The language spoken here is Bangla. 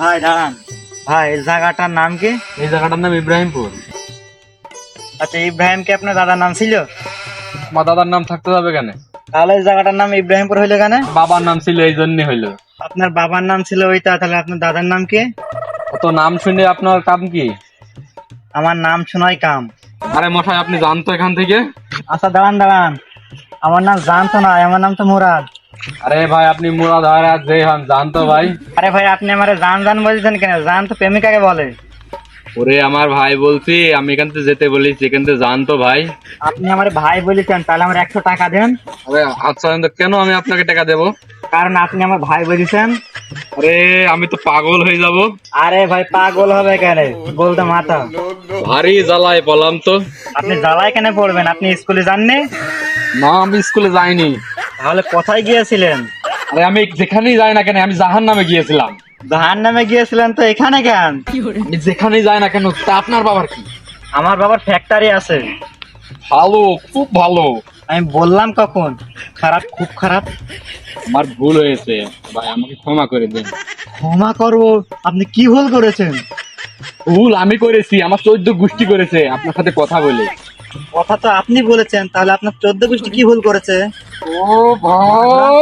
ভাই দাঁড়ান। ভাই এই জায়গাটার নাম কি? এই জায়গাটার নাম ইব্রাহিমপুর। আচ্ছা ইব্রাহিম কি আপনার দাদার নাম ছিল? আমার দাদার নাম থাকতে যাবে কেন? তাহলে এই জায়গাটার নাম ইব্রাহিমপুর হইল কেন? বাবার নাম ছিল এই জন্য হইল। আপনার বাবার নাম ছিল ওইটা তাহলে আপনার দাদার নাম কি? তো নাম শুনে আপনার কাম কি? আমার নাম শোনাই কাম। আরে মশাই আপনি জানতো এখান থেকে? আচ্ছা দাঁড়ান দাঁড়ান। আমার নাম জানতো না আমার নাম তো মুরাদ। আরে ভাই আপনি মুরাদ আর যে হন জানতো ভাই। আরে ভাই আপনি আমার জান জান বলছেন কেন? জান তো প্রেমিকাকে বলে। ওরে আমার ভাই বলছি আমি এখান থেকে যেতে বলেছি এখান থেকে জানতো ভাই। আপনি আমার ভাই বলেছেন তাহলে আমার একশো টাকা দেন। আরে আচ্ছা তো কেন আমি আপনাকে টাকা দেবো? কারণ আপনি আমার ভাই বলেছেন। আরে আমি তো পাগল হয়ে যাব। আরে ভাই পাগল হবে কেন? বলতে মাথা। ভারী জ্বালায় বললাম তো। আপনি জ্বালায় কেন পড়বেন? আপনি স্কুলে যাননি? না আমি স্কুলে যাইনি। তাহলে কোথায় গিয়েছিলেন? আরে আমি যেখানেই যাই না কেন আমি জাহান নামে গিয়েছিলাম। জাহান নামে গিয়েছিলেন তো এখানে কেন? আমি যেখানেই যাই না কেন তা আপনার বাবার কি? আমার বাবার ফ্যাক্টরি আছে। ভালো খুব ভালো। আমি বললাম কখন? খারাপ খুব খারাপ। আমার ভুল হয়েছে। ভাই আমাকে ক্ষমা করে দিন। ক্ষমা করব? আপনি কি ভুল করেছেন? ভুল আমি করেছি আমার চোদ্দ গোষ্ঠী করেছে। আপনার সাথে কথা বলে। কথা তো আপনি বলেছেন তাহলে আপনার চোদ্দ গোষ্ঠী কি ভুল করেছে? ও ভাই!